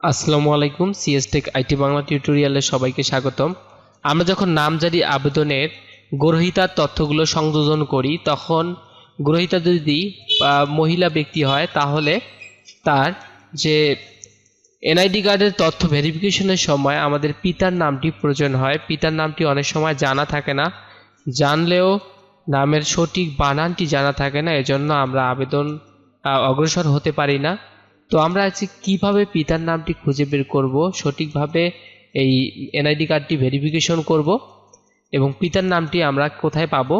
আসসালামু আলাইকুম CS take IT Bangla টিউটোরিয়ালে সবাইকে স্বাগতম। আমরা যখন নামজারি আবেদনের গ্রহীতার তথ্যগুলো সংযোজন করি, তখন গ্রহীতা যদি মহিলা ব্যক্তি হয়, তাহলে তার যে এনআইডি কার্ডের তথ্য ভেরিফিকেশনের সময় আমাদের পিতার নামটি প্রয়োজন হয়। পিতার নামটি অনেক সময় জানা থাকে না। জানলেও নামের সঠিক বানানটি জানা থাকে না, এজন্য আমরা আবেদন অগ্রসর হতে পারি না। তো আমরা আজকে কীভাবে পিতার নামটি খুঁজে বের করব, সঠিকভাবে এই এনআইডি কার্ডটি ভেরিফিকেশন করব, এবং পিতার নামটি আমরা কোথায় পাবো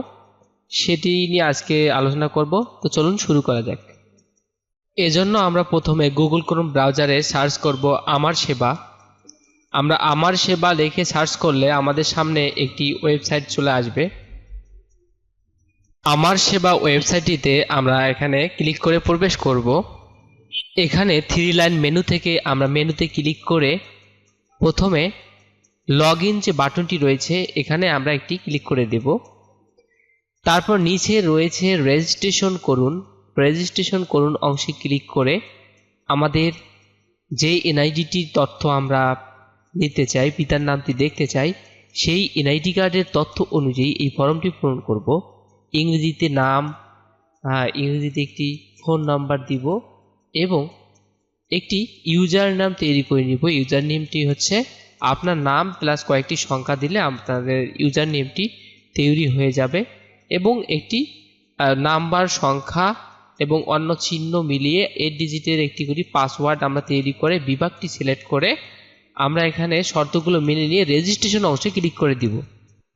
সেটি নিয়ে আজকে আলোচনা করব। তো চলুন শুরু করা যাক। এজন্য আমরা প্রথমে গুগল ক্রোম ব্রাউজারে সার্চ করব আমার সেবা। আমরা আমার সেবা লিখে সার্চ করলে আমাদের সামনে একটি ওয়েবসাইট চলে আসবে। আমার সেবা ওয়েবসাইটটিতে আমরা এখানে ক্লিক করে প্রবেশ করব। এখানে থ্রি লাইন মেনু থেকে আমরা মেনুতে ক্লিক করে প্রথমে লগ ইন যে বাটনটি রয়েছে, এখানে আমরা একটি ক্লিক করে দেব। তারপর নিচে রয়েছে রেজিস্ট্রেশন করুন। রেজিস্ট্রেশন করুন অংশে ক্লিক করে আমাদের যে এনআইডিটির তথ্য আমরা নিতে চাই, পিতার নামটি দেখতে চাই, সেই এনআইডি কার্ডের তথ্য অনুযায়ী এই ফর্মটি পূরণ করব। ইংরেজিতে নাম ইংরেজিতে একটি ফোন নাম্বার দিব। এবং একটি ইউজার নাম তৈরি করে নিব। ইউজার নেমটি হচ্ছে আপনার নাম প্লাস কয়েকটি সংখ্যা দিলে আপনাদের ইউজার নেমটি তৈরি হয়ে যাবে এবং একটি নাম্বার সংখ্যা এবং অন্য চিহ্ন মিলিয়ে এইট ডিজিটের একটি করে পাসওয়ার্ড আমরা তৈরি করে বিভাগটি সিলেক্ট করে আমরা এখানে শর্তগুলো মেনে নিয়ে রেজিস্ট্রেশন অংশে ক্লিক করে দিব।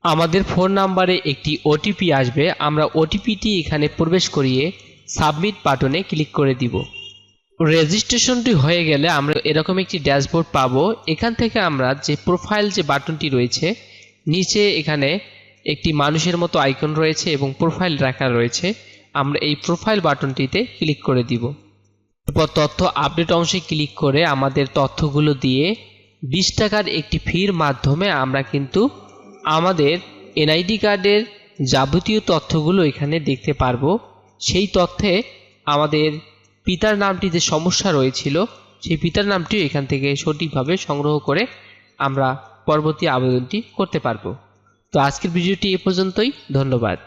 আমাদের ফোন নাম্বারে একটি ওটিপি আসবে। আমরা ওটিপিটি এখানে প্রবেশ করিয়ে সাবমিট বাটনে ক্লিক করে দিব। রেজিস্ট্রেশনটি হয়ে গেলে আমরা এরকম একটি ড্যাশবোর্ড পাবো। এখান থেকে আমরা যে প্রোফাইল যে বাটনটি রয়েছে, নিচে এখানে একটি মানুষের মতো আইকন রয়েছে এবং প্রোফাইল রাখা রয়েছে। আমরা এই প্রোফাইল বাটনটিতে ক্লিক করে দিব। এরপর তথ্য আপডেট অংশে ক্লিক করে আমাদের তথ্যগুলো দিয়ে বিশ টাকার একটি ফির মাধ্যমে আমরা কিন্তু আমাদের এনআইডি কার্ডের যাবতীয় তথ্যগুলো এখানে দেখতে পারব। সেই তথ্যে আমাদের পিতার নামটি যে সমস্যা রয়েছিল, সেই পিতার নামটিও এখান থেকে সঠিকভাবে সংগ্রহ করে আমরা পরবর্তী আবেদনটি করতে পারব। তো আজকের ভিডিওটি এ পর্যন্তই। ধন্যবাদ।